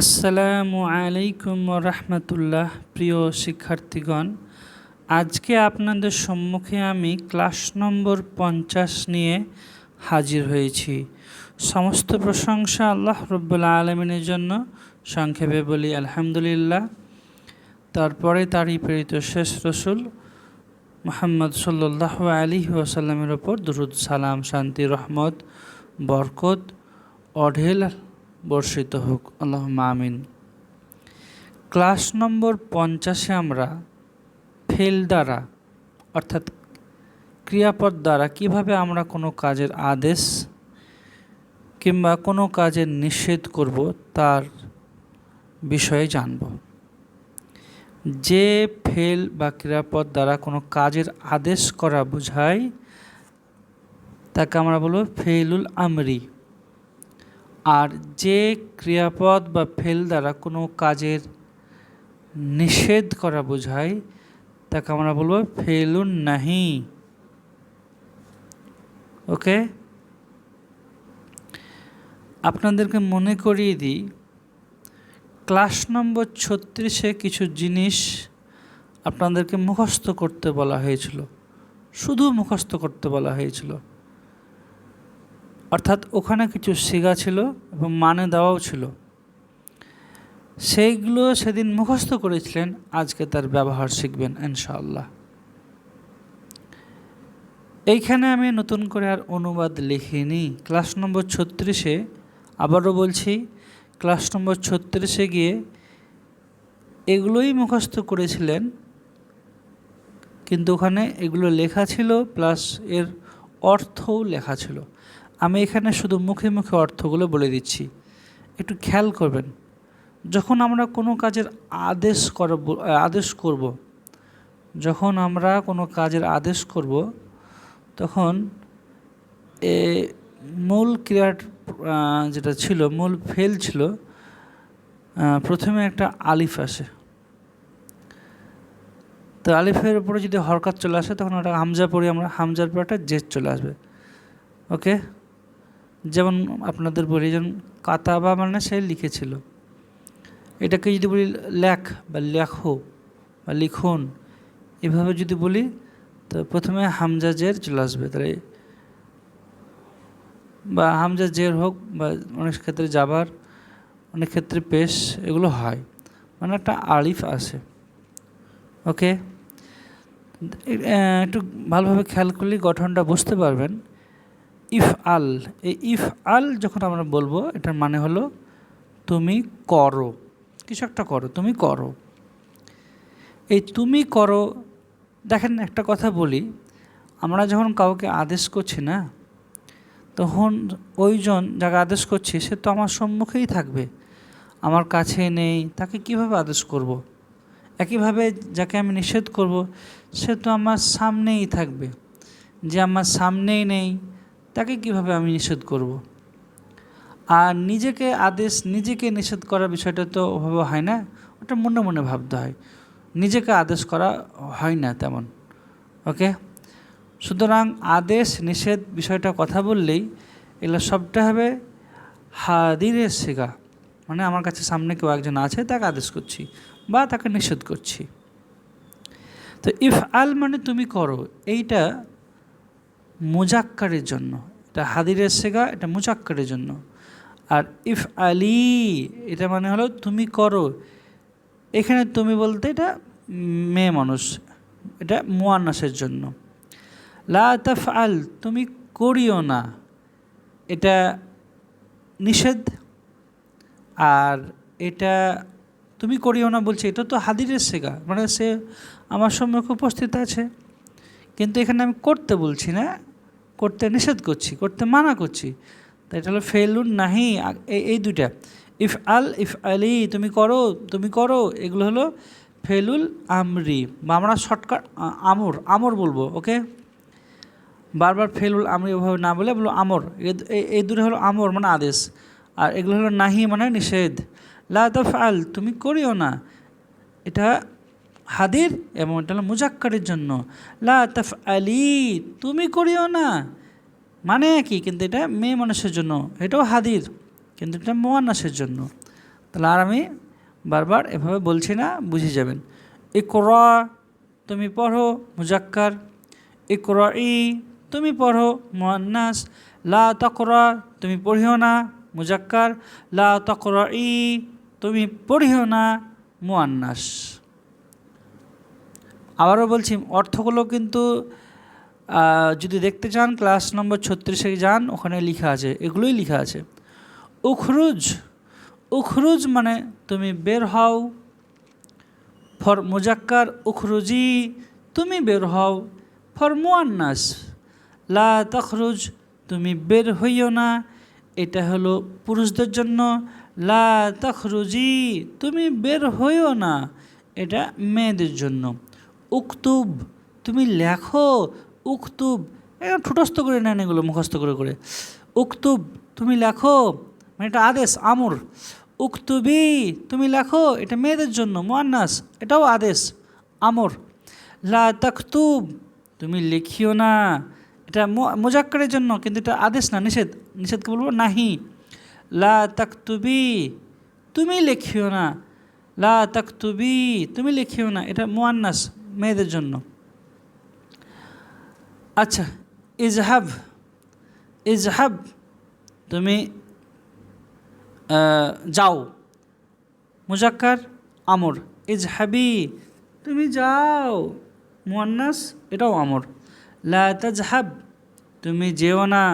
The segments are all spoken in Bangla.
আসসালামু আলাইকুম রহমতুল্লাহ, প্রিয় শিক্ষার্থীগণ। আজকে আপনাদের সম্মুখে আমি ক্লাস নম্বর পঞ্চাশ নিয়ে হাজির হয়েছি। সমস্ত প্রশংসা আল্লাহ রব্বুল্লা আলমিনের জন্য। সংক্ষেপে বলি, আলহামদুলিল্লাহ। তারপরে তারই প্রেরিত শেষ রসুল মোহাম্মদ সাল্লাহ আলী ওয়াসাল্লামের ওপর দুরুদ, সালাম, শান্তি, রহমত, বরকত, অঢেল বর্ষিত হোক। আল্লাহ আমিন। ক্লাস নম্বর পঞ্চাশে আমরা ফেল দ্বারা, অর্থাৎ ক্রিয়াপদ দ্বারা কীভাবে আমরা কোনো কাজের আদেশ কিংবা কোনো কাজের নিষেধ করব তার বিষয়ে জানব। যে ফেল বা ক্রিয়াপদ দ্বারা কোনো কাজের আদেশ করা বোঝায়, তাকে আমরা বলব ফেলুল আমরি। আর যে ক্রিয়াপদ বা ফেল দ্বারা কোনো কাজের নিষেধ করা বোঝায়, তাকে আমরা বলব ফেলুন নাহি। ওকে? আপনাদেরকে মনে করিয়ে দিই, ক্লাস নম্বর ছত্রিশে কিছু জিনিস আপনাদেরকে মুখস্থ করতে বলা হয়েছিল, শুধু মুখস্থ করতে বলা হয়েছিল। অর্থাৎ ওখানে কিছু শেখা ছিল এবং মানে দেওয়াও ছিল। সেইগুলো সেদিন মুখস্থ করেছিলেন, আজকে তার ব্যবহার শিখবেন ইনশাআল্লাহ। এইখানে আমি নতুন করে আর অনুবাদ লিখিনি। ক্লাস নম্বর ছত্রিশে আবারও বলছি, ক্লাস নম্বর ছত্রিশে গিয়ে এগুলোই মুখস্থ করেছিলেন, কিন্তু ওখানে এগুলো লেখা ছিল, প্লাস এর অর্থও লেখা ছিল। আমি এখানে শুধু মুখে মুখে অর্থগুলো বলে দিচ্ছি। একটু খেয়াল করবেন। যখন আমরা কোনো কাজের আদেশ করব আদেশ করব, যখন আমরা কোনো কাজের আদেশ করব, তখন এ মূল ক্রিয়ার যেটা ছিল, মূল ফেল ছিল প্রথমে একটা আলিফ আসে। তো আলিফের উপরে যদি হরকাত চলে আসে, তখন ওটা হামজা পড়ি আমরা হামজার পর একটা জেদ চলে আসবে। ওকে? যেমন আপনাদের বলি, যেমন কাতাবা মানে সে লিখেছিল। এটাকে যদি বলি লেখ বা লেখো বা লিখুন, এভাবে যদি বলি, তো প্রথমে হামজা জের চলে আসবে। তাহলে বা হামজা জের হোক বা অনেক ক্ষেত্রে যাবার অনেক ক্ষেত্রে পেশ, এগুলো হয়। মানে একটা আলিফ আসে ওকে? একটু ভালোভাবে খেয়াল করলে গঠনটা বুঝতে পারবেন। ইফ আল এই ইফ আল যখন আমরা বলব, এটার মানে হলো তুমি করো। কিছু একটা করো, তুমি করো। এই তুমি করো, দেখেন একটা কথা বলি, আমরা যখন কাউকে আদেশ করছি না, তখন ওইজন যাকে আদেশ করছি, সে তো আমার সম্মুখেই থাকবে। আমার কাছে নেই, তাকে কীভাবে আদেশ করব। একইভাবে যাকে আমি নিষেধ করব, সে তো আমার সামনেই থাকবে। যে আমার সামনেই নেই তাকে কীভাবে আমি নিষেধ করব। আর নিজেকে আদেশ, নিজেকে নিষেধ করার বিষয়টা তো ওভাবে হয় না, ওটা মনে মনে ভাবতে হয়। নিজেকে আদেশ করা হয় না তেমন, ওকে? সুতরাং আদেশ, নিষেধ বিষয়টা কথা বললেই এগুলো সবটা হবে হাদিরের শেখা মানে আমার কাছে সামনে কেউ একজন আছে, তাকে আদেশ করছি বা তাকে নিষেধ করছি। তো ইফ আল মানে তুমি করো, এইটা মুজাক্কারের জন্য। এটা হাদিরের শেখা, এটা মুজাক্কারের জন্য। আর ইফ আলি এটা মানে হলো তুমি করো। এখানে তুমি বলতে এটা মেয়ে মানুষ, এটা মোয়ান্নাসের জন্য। লা আল তুমি করিও না। এটা নিষেধ। আর এটা তুমি করিও না বলছে, এটা তো হাদিরের শেখা। মানে সে আমার সম্মুখে উপস্থিত আছে। কিন্তু এখানে আমি করতে বলছি না। করতে নিষেধ করছি, করতে মানা করছি। তো এটা হলো ফেলুন নাহি এই দুইটা। ইফ আল, ইফ আলি, তুমি করো তুমি করো, এগুলো হলো ফেলুল আমরি, বা আমরা শর্টকাট আমর আমর বলব, ওকে? বারবার ফেলুল আমরি ওভাবে না বলে বলো আমর এই দুটো হলো আমর মানে আদেশ, আর এগুলো হলো নাহি মানে নিষেধ। লা তফ আল তুমি করিও না। এটা হাদির এবং এটা হলো মুজাক্কারের জন্য। লা তাফ আলি তুমি করিও না। মানে কি? কিন্তু এটা মেয়ে মানুষের জন্য। এটাও হাদির, কিন্তু এটা মোয়ান্নাসের জন্য। তাহলে আর আমি বারবার এভাবে বলছি না, বুঝে যাবেন। এ ইকরা, তুমি পড়ো মুজাক্কার। এ ইকরা ই তুমি পড়ো মোয়ান্নাস। লা তকরা, তুমি পড়িও না মুজাক্কার। লা তকরা ই তুমি পড়িও না মুয়ান্নাস। আবারও বলছি, অর্থগুলো কিন্তু যদি দেখতে চান ক্লাস নম্বর ছত্রিশে যান, ওখানে লেখা আছে, এগুলোই লেখা আছে। উখরুজ উখরুজ মানে তুমি বের হও, ফর মুজাক্কার উখরুজি, তুমি বের হও, ফর মুয়ান্নাস, লা তখরুজ, তুমি বের হইও না, এটা হলো পুরুষদের জন্য, লা তখরুজি, তুমি বের হইও না, এটা মেয়েদের জন্য। উক্তুব, তুমি লেখো উক্তুব। একদম ঠুটস্থ করে নেন এগুলো, মুখস্থ করে করে। উক্তুব, তুমি লেখো মানে এটা আদেশ, আমর। উক্তুবি, তুমি লেখো, এটা মেয়েদের জন্য, মোয়ান্নাস, এটাও আদেশ, আমর। লা তাকতুব, তুমি লিখিও না। এটা মোজাক্কারের জন্য, কিন্তু এটা আদেশ না, নিষেধ। নিষেধকে বলব নাহি। লা তাকতুবি, তুমি লিখিও না। লা তাকতুবি, তুমি লিখিও না। এটা মোয়ান্নাস। মেয়েদের জন্য। আচ্ছা ইজহাব ইজহাব, তুমি যাও। মুজাক্কার, আমর। ইজহাবি, তুমি যাও। মুয়ান্নাস, এটাও আমর। লা তুমি যেও না।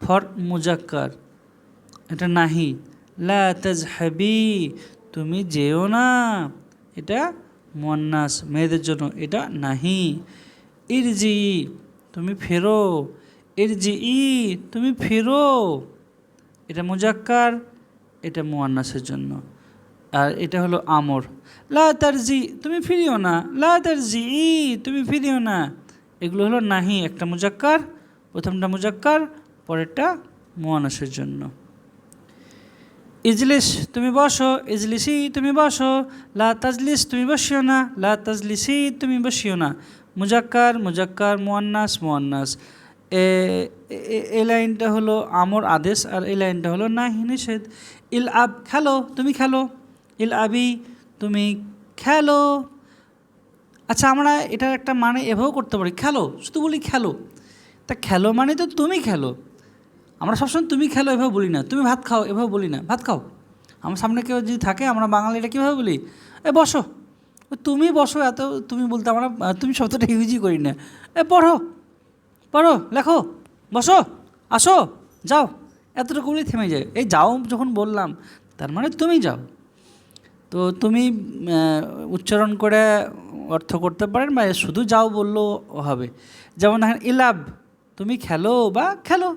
ফর মুজাক্কার, এটা নাহি। লা তুমি যেও না। এটা মুয়ান্নাস, মেয়েদের জন্য এটা নাহি। ইরজি, তুমি ফেরো। ইরজি, ই, তুমি ফেরো। এটা মুজাক্কার, এটা মুয়ান্নাসের জন্য। আর এটা হলো আমর। লা তারজি, তুমি ফিরিও না। লা তারজি, ই, তুমি ফিরিও না। এগুলো হলো নাহি, একটা মুজাক্কার, প্রথমটা মুজাক্কার, পরেরটা মুয়ান্নাসের জন্য। ইজলিস, তুমি বসো, ইজলিসি, তুমি বসো, লা তাজলিস, তুমি বসিও না, লা তাজলিসি, তুমি বসিও না। মুজাক্কার মুজাক্কার, মুয়ান্নাস মুয়ান্নাস। এই লাইনটা হলো আমর আদেশ আর এই লাইনটা হলো নাহি নিষেধ। ইল আব খেলো, তুমি খেলো। ইল আবি, তুমি খেলো। আচ্ছা আমরা এটার একটা মানে এভাবেও করতে পারি। খেলো, শুধু বলি খেলো। তা খেলো মানে তো তুমি খেলো। আমরা সবসময় তুমি খেলো, এভাবে বলি না। তুমি ভাত খাও, এভাবে বলি না। ভাত খাও। আমার সামনে কেউ যদি থাকে, আমরা বাঙালিটা কীভাবে বলি? এ, বসো। তুমি বসো, এত তুমি বলতে আমরা তুমি শব্দটা ইউজই করি না। এ, পড়ো। পড়ো, লেখো। বসো, আসো, যাও। এতটুকু বলেই থেমে যায়। এই যাও যখন বললাম, তার মানে তুমি যাও। তো তুমি উচ্চারণ করে অর্থ করতে পারেন বা শুধু যাও বললেও হবে। যেমন দেখেন ইলাব, তুমি খেলো বা খেলো।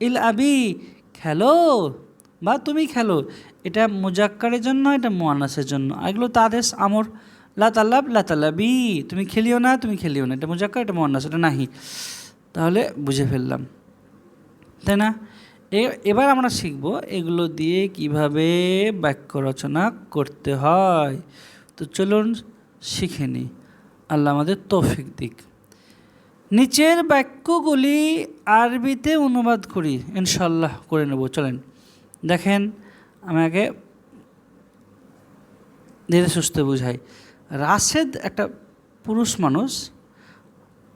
ইল আবি, খেলো। বা তুমি খেলো। এটা মুজাক্কারের জন্য, এটা মোয়ানাসের জন্য। এগুলো তাদেশ আমর। লাতাল্লাব লাতাল্লাবি তুমি খেলিও না, তুমি খেলিও না। এটা মুজাক্কার, এটা মোয়ান্নাস এটা নাহি। তাহলে বুঝে ফেললাম। তাই না? এবার আমরা শিখব এগুলো দিয়ে কীভাবে বাক্য রচনা করতে হয়। তো চলুন শিখে নিই। আল্লাহ আমাদের তৌফিক দিক। নিচের বাক্যগুলি আরবিতে অনুবাদ করি ইনশাল্লাহ করে নেব। চলেন, দেখেন, আমি আগে ধীরে সুস্থে বুঝাই। রাশেদ একটা পুরুষ মানুষ,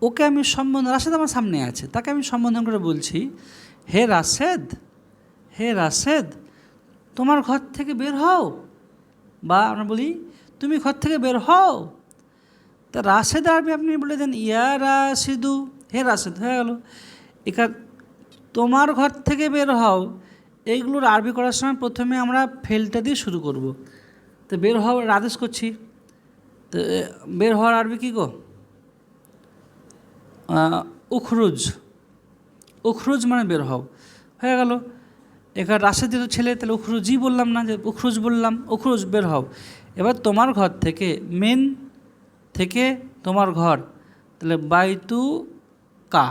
ওকে আমি সম্বোধন, রাশেদ আমার সামনে আছে, তাকে আমি সম্বোধন করে বলছি, হে রাশেদ হে রাশেদ, তোমার ঘর থেকে বের হও। বা আমরা বলি, তুমি ঘর থেকে বের হও। তা রাশেদ আরবি আপনি বলে দেন, ইয়া রাশিদু, হে রাশেদ, হয়ে গেল। এখান তোমার ঘর থেকে বের হও। এইগুলোর আরবি করার সময় প্রথমে আমরা ফেলটা দিয়ে শুরু করব। তো বের হওয়ার আদেশ করছি। তো বের হওয়ার আরবি কী গো? উখরুজ। উখরুজ মানে বের হও। হয়ে গেল। এখানে রাশেদ তো ছেলে, তাহলে উখরুজই বললাম না, যে উখরুজ বললাম, উখরুজ বের হও। এবার তোমার ঘর থেকে মেন থেকে তোমার ঘর, তাহলে বাইতু কা,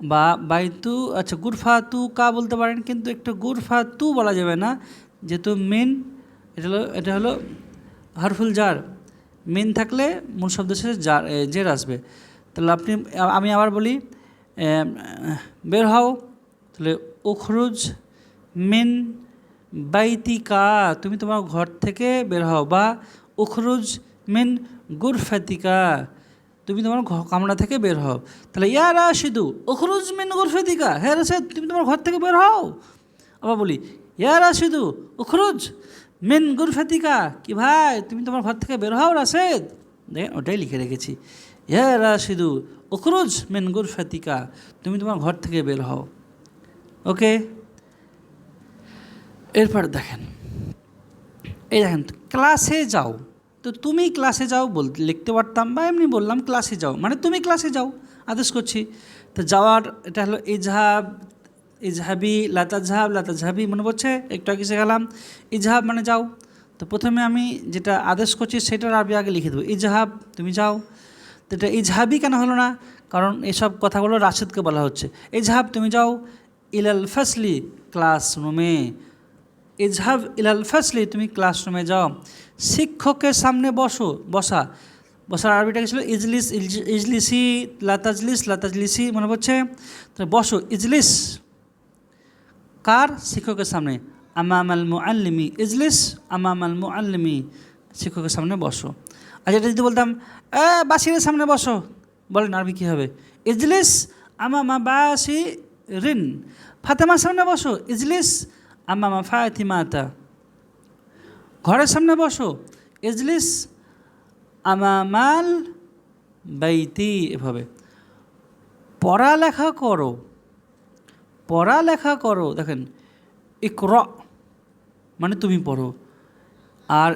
বা বাইতু আচ্ছা গুরফা তু কা বলতে পারেন, কিন্তু একটা গুরফা তু বলা যাবে না, যেহেতু মিন, এটা হলো এটা হলো হারফুল জার, মিন থাকলে মূল শব্দ শেষে জার জের আসবে। তাহলে আপনি, আমি আবার বলি বের হও, তাহলে উখরুজ মিন বাইতিকা, তুমি তোমার ঘর থেকে বের হও, বা উখরুজ মিন গুরফাতিকা তুমি তোমার কামরা থেকে বের হও। তাহলে, ইয়া রাশিদু, উখরুজ মিন গুরফাতিকা হ্যাঁ রাশেদ, তুমি তোমার ঘর থেকে বের হও। আবার বলি, ইয়া রাশিদু, উখরুজ মিন গুরফাতিকা কি ভাই, তুমি তোমার ঘর থেকে বের হও রাশেদ। দেখেন, ওটাই লিখে রেখেছি। ইয়া রাশিদু, উখরুজ মিন গুরফাতিকা তুমি তোমার ঘর থেকে বের হও। ওকে? এরপর দেখেন, এই দেখেন, ক্লাসে যাও। তো তুমি ক্লাসে যাও বল লিখতে পারতাম বা এমনি বললাম ক্লাসে যাও। মানে তুমি ক্লাসে যাও, আদেশ করছি। তো যাওয়ার এটা হলো ইজহাব, ইজহাবি লাতা ঝাব লাতা ঝাবি মনে পড়ছে? একটু আগে শেখালাম। ইজহাব মানে যাও। তো প্রথমে আমি যেটা আদেশ করছি সেটার আরবি আগে লিখে দেবো। ইজহাব, তুমি যাও। তো এটা ইজহাবি কেন হলো না? কারণ এসব কথাগুলো রাশেদকে বলা হচ্ছে। ইজহাব, তুমি যাও। ইলাল ফাসলি ক্লাসরুমে ইজহাব ইলাল ফাসলি, তুমি ক্লাসরুমে যাও। শিক্ষকের সামনে বসো, বসা। বসার আরবিটা কি ছিল? ইজলিস ইজ- ইজলিসি, লাতাজলিস, লাতাজলিসি মনে পড়ছে? বসো, ইজলিস। কার? শিক্ষকের সামনে। আমামাল মুআল্লিমি। ইজলিস, আমামাল মুআল্লিমি। শিক্ষকের সামনে বসো। আর এটা যদি বলতাম, এ, বাসিরের সামনে বসো। বলেন আরবি কী হবে? ইজলিস আমামা বাসি রিন ফাতেমার সামনে বসো। ইজলিস আমামা ফাতিমাতা। ঘরের সামনে বসো, ইজলিস আমামাল বাইতি এভাবে। পড়ালেখা করো পড়ালেখা করো, দেখেন, ইকর মানে তুমি পড়ো। আর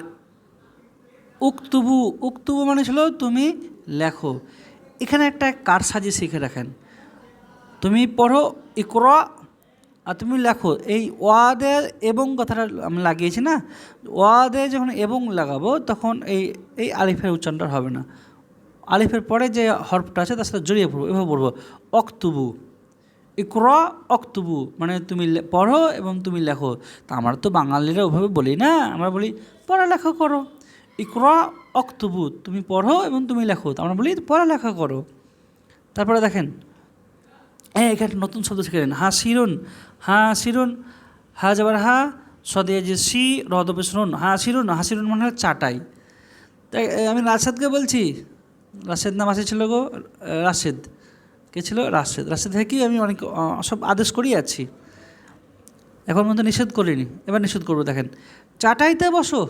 উক্তুবু উক্তুবু মানে ছিল তুমি লেখো। এখানে একটা কার সাজি শিখে রাখেন। তুমি পড়ো ইকর আর তুমি লেখো, এই ওয়াদে এবং কথাটা আমি লাগিয়েছি না? ওয়াদে যখন এবং লাগাবো, তখন এই এই আলিফের উচ্চারণটা হবে না। আলিফের পরে যে হরফটা আছে, তার সাথে জড়িয়ে পড়ব, এভাবে পড়ব। অক্তুবু। ইকর অক্তুবু মানে তুমি পড়ো এবং তুমি লেখো। তা আমরা তো বাঙালিরা ওভাবে বলি না, আমরা বলি পড়ালেখা করো। ইকর অক্তুবু, তুমি পড়ো এবং তুমি লেখো। তা আমরা বলি পড়ালেখা করো। তারপরে দেখেন হ্যাঁ এখানে নতুন শব্দ শিখেলেন। হা শিরুন হা শিরুন, হা যাবার হা, সদে যে সি রদবে শুনুন হা শিরুন হা শিরুন মানে হয় চাটাই। তাই আমি রাশেদকে বলছি, রাশেদ নাম আছে ছিল গো রাশেদ। কে ছিল? রাশেদ। রাশেদ থেকে আমি অনেক সব আদেশ করিয়ে আছি। এখন মধ্যে নিষেধ করিনি। এবার নিষেধ করব, দেখেন। চাটাইতে বসো,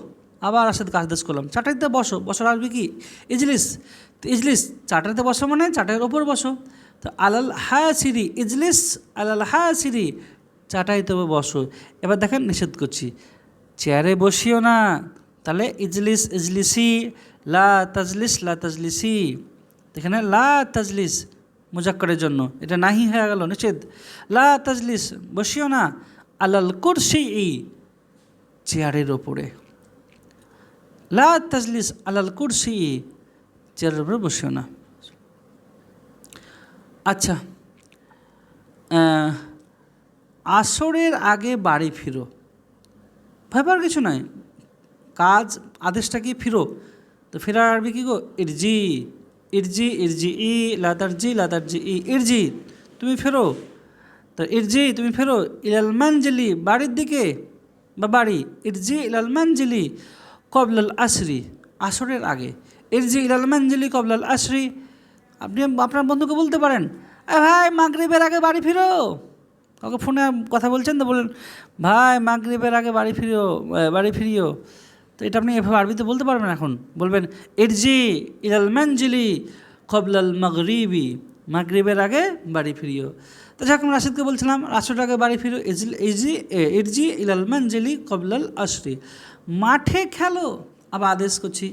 আবার রাশেদকে আদেশ করলাম। চাটাইতে বসো, বসার আসবে কি? ইজলিস। তো ইজলিস, চাটাইতে বসো মানে চাটাইয়ের ওপর বসো। তো আলাল হা সিরি ইজলিস আলাল হা সিরি চাটাইতে বসো। এবার দেখেন নিষেধ করছি। চেয়ারে বসিও না, তাহলে ইজলিস ইজলিসি, লা তাজলিস লা তাজলিসি। এখানে লা তাজলিস, মুজাক্করের জন্য। এটা নাহি হয়ে গেল, নিষেধ। লা তাজলিস, বসিও না, আলাল কুরসি ই চেয়ারের ওপরে। লা তাজলিস, আলাল কুরসি চেয়ারের উপরে বসিও না। আচ্ছা আসরের আগে বাড়ি ফিরো। ভাবার কিছু নাই। কাজ, আদেশটা কি ফিরো? তো ফেরার আরবি কি গো? ইরজি ইরজি ইরজি, ই, লাদার জি লাদার জি, ই, ইরজি, তুমি ফেরো। তো ইরজি, তুমি ফেরো। ইলাল মানজিলি, বাড়ির দিকে। বা বাড়ি, ইরজি, ইলাল মানজিলি, কবলাল আসরি, আসরের আগে। ইরজি, ইলাল মানজিলি, কবলাল আসরি আপনি আপনার বন্ধুকে বলতে পারেন ভাই মাগরিবের আগে বাড়ি ফিরো। কাউকে ফোনে কথা বলছেন তো বলেন ভাই মাগরিবের আগে বাড়ি ফিরিও বাড়ি ফিরিও। তো এটা আপনি এভাবে আরবিতে বলতে পারবেন এখন। বলবেন ইরজি ইলাল মানজিলি কবলাল মাগরিবি মাগরিবের আগে বাড়ি ফিরিও। তো যখন রাশিদকে বলছিলাম রাষ্ট্রটার আগে বাড়ি ফিরো ইজি এ, ইরজি ইলাল মানজিলি কবলাল আশরি। মাঠে খেলো আবার আদেশ করছি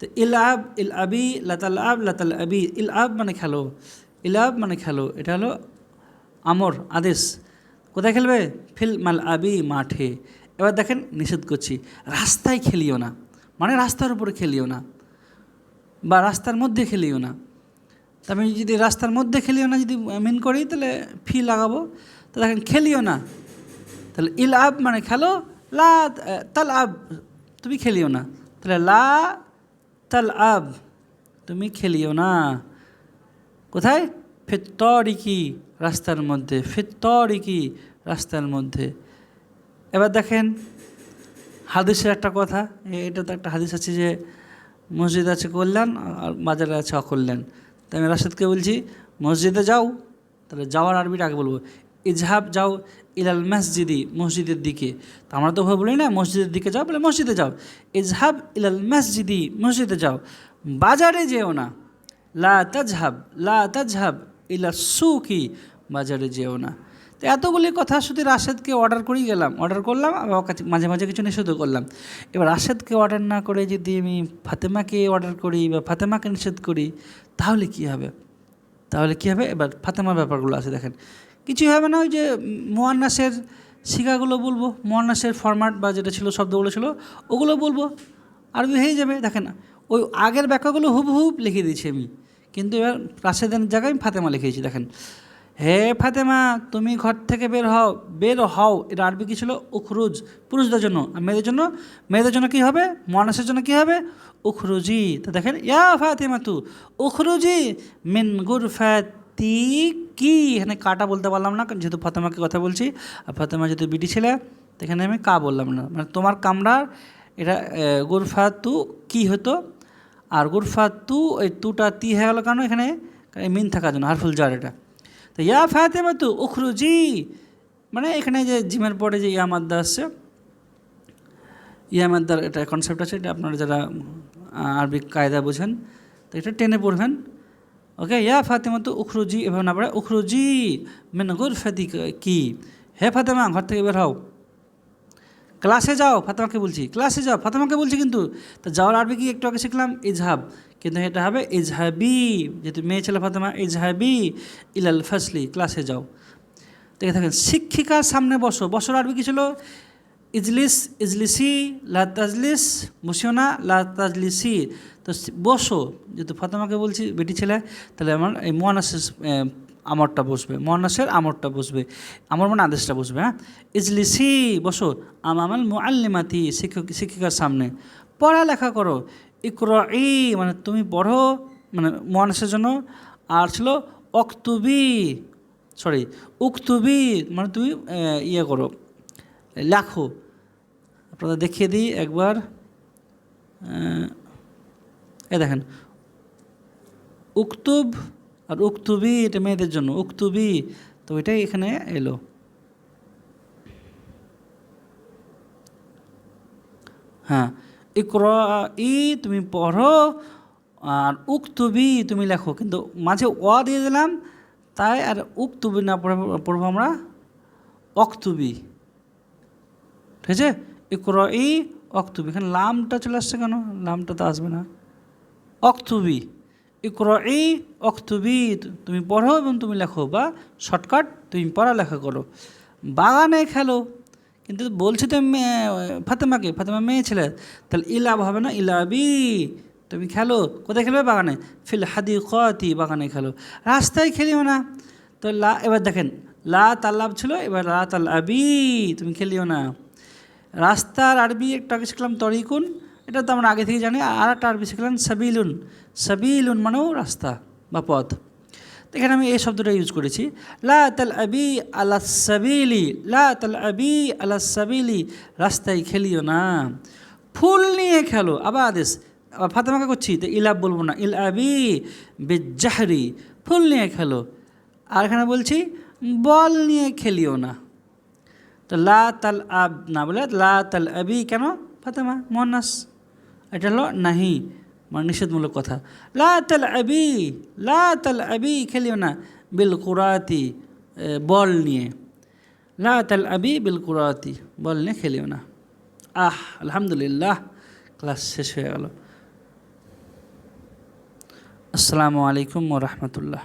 তো ইল আব ইল আবি লাতাল আব লাতাল আবি ইল আব মানে খেলো ইল আব মানে খেলো, এটা হলো আমর, আদেশ। কোথায় খেলবে? ফিল মাল আবি মাঠে। এবার দেখেন, নিষেধ করছি, রাস্তায় খেলিও না মানে রাস্তার উপরে খেলিও না, বা রাস্তার মধ্যে খেলিও না। আমি যদি রাস্তার মধ্যে খেলিও না, যদি মিন করি, তাহলে ফি লাগাবো। তো দেখেন, খেলিও না, তাহলে ইল আব মানে খেলো, লা তাল আব তুমি খেলিও না, তাহলে লা তাল আব, তুমি খেলিও না। কোথায়? ফিত্তরিকি রাস্তার মধ্যে, ফিত্তরিকি রাস্তার মধ্যে। এবার দেখেন, হাদিসের একটা কথা এটা তো একটা হাদিস আছে যে, মসজিদ আছে কল্যাণ, আর বাজারে আছে অকল্যাণ। তাই আমি রাশেদকে বলছি, মসজিদে যাও, তাহলে যাওয়ার আরবিটা আগে বলব। ইজহাব যাও ইলাল মসজিদি, মসজিদের দিকে। তো আমরা তো বলি না, মসজিদের দিকে যাও, বলে মসজিদে যাও। ইজহাব ইলাল মসজিদি, মসজিদে যাও। বাজারে যেও না। লা তাজহাব লা তাজহাব ইলা সুকি, বাজারে যেও না। তো এতগুলি কথা শুধু রাশেদকে অর্ডার করেই গেলাম। অর্ডার করলাম মাঝে মাঝে কিছু নিষেধও করলাম। এবার রাশেদকে অর্ডার না করে যদি আমি ফাতেমাকে অর্ডার করি বা ফাতেমাকে নিষেধ করি, তাহলে কি হবে? তাহলে কী হবে? এবার ফাতেমার ব্যাপারগুলো আছে, দেখেন। কিছুই হবে না, ওই যে মোয়ান্নাসের শিকাগুলো বলব, মোয়ান্নাসের ফরম্যাট বা যেটা ছিল, শব্দগুলো ছিল, ওগুলো বলব আরবি হয়ে যাবে, দেখেন ওই আগের ব্যাখ্যাগুলো হুবহুব লিখে দিয়েছি আমি, কিন্তু এবার রাশেদের জায়গায় আমি ফাতেমা লিখেছি, দেখেন। হে ফাতেমা, তুমি ঘর থেকে বের হও বের হও, এটা আরবি কী ছিল? উখরুজ, পুরুষদের জন্য। আর মেয়েদের জন্য? মেয়েদের জন্য কী হবে? মনাসের জন্য কী হবে? উখরুজি। তো দেখেন, ইয়া ফাতেমা তু উখরুজি মিন গুরফাতি কি? এখানে কাটা বলতে পারলাম না, যেহেতু ফাতেমাকে কথা বলছি। আর ফাতেমা যেহেতু বিটি ছেলে এখানে আমি কা বললাম না। মানে তোমার কামরার এটা গুরফা তু কি হতো? আর গুরফা তু এই তুটা তি হয়ে গেলো কেন এখানে? মিন থাকার জন্য, হারফুল জার এটা। তো ইয়া ফাতেমা তু উখরুজি। মানে এখানে যে জিমের পরে যে ইয়া মাদ্দা আসছে, ইয়া মাদ্দার এটা কনসেপ্ট আছে, এটা আপনারা যারা আরবি কায়দা বোঝেন, তো এটা টেনে পড়বেন। ওকে ইয়া ফাতেমা তো উখরুজি এভাবে না পড়ে উখরুজি মেন গুরফাতি কি হে ফাতেমা ঘর থেকে বের হও ক্লাসে যাও ফাতেমাকে বলছি ক্লাসে যাও ফাতেমাকে বলছি কিন্তু তা যাওয়ার আরবি কি একটু আগে শিখলাম ইজহাব কিন্তু এটা হবে ইজহাবি যেহেতু মেয়ে ছেলে ফাতেমা ইজহাবি ইলাল ফাসলি ক্লাসে যাও দেখে থাকেন শিক্ষিকার সামনে বসো বসর আরবি কি ছিল ইজলিস, ইজলিসি, লা তাজলিস বসিও না লা তাজলিসি। তো বসো, যেহেতু ফাতেমাকে বলছি, বেটি ছেলে, তাহলে আমার এই মোয়ানাসের আমরটা বসবে। মোয়ানাসের আমরটা বসবে, আমার মানে আদেশটা বসবে হ্যাঁ? ইজলিসি, বসো। আমামাল মুআল্লিমাতি, শিক্ষক, শিক্ষিকার সামনে। পড়ালেখা করো। ইকর ই মানে তুমি পড়ো মানে মোয়ানাসের জন্য। আর ছিল অক্তুবি, সরি, উক্তুবি মানে তুমি ইয়ে করো। লেখো। আপনাদের দেখিয়ে দিই একবার। এ দেখেন। উক্তুব আর উক্তুবি, এটা মেয়েদের জন্য। উক্তুবি, তো এটাই এখানে এলো। হ্যাঁ ইকর ই তুমি পড়ো আর উক্তুবি তুমি লেখো। কিন্তু মাঝে অ দিয়ে দিলাম, তাই আর উক্তুবি না পড়ে পড়ব আমরা অক্তুবি। ঠিক আছে ইকর ই অক্তুবি, এখানে লামটা চলে আসছে কেন? লামটা তো আসবে না। অক্তুবি ইকর ই অক্তুবি, তুমি পড়ো এবং তুমি লেখো, বা শর্টকাট, তুমি পড়ালেখা করো। বাগানে খেলো, কিন্তু বলছি তো ফাতেমাকে, ফাতেমা মেয়ে ছেলে, তাহলে ইলাব হবে না? ইলাবি, তুমি খেলো, কোথায় খেলবে বাগানে? ফিল হাদি কতি বাগানে খেলো। রাস্তায় খেলিও না। তো লা, এবার দেখেন, লা তাল্লাব ছিল, এবার লা তাল আবি, তুমি খেলিও না। রাস্তার আরবি একটা শিখলাম তরিকুন, এটা তো আমরা আগে থেকে জানি, আর একটা আরবি শিখলাম সাবিলুন। সাবিলুন মানেও রাস্তা বা পথ। এখানে আমি এই শব্দটা ইউজ করেছি। লা তাল আবি আলা সাবিলি, লা তাল আবি আলা সাবিলি, রাস্তায় খেলিও না। ফুল নিয়ে খেলো আবার আদেশ ফাতেমাকে করছি? তো ইলাব বলব না ইল আবি বেজাহরি ফুল নিয়ে খেলো। আর এখানে বলছি, বল নিয়ে খেলিও না। তো লা তাল আব, না বলে লা তাল আবি কেন? ফাতেমা মোহান্নাস এটা হলো নাহি মানে নিষেধমূলক কথা। লা তাল আবি, লা তাল আবি খেলিও না, বিল কুরাতি বল নিয়ে। লা তাল আবি বিল কুরাতি, বল নিয়ে খেলিও না। আহ, আলহামদুলিল্লাহ, ক্লাস শেষ হয়ে গেল। আসসালামু আলাইকুম রহমতুল্লাহ।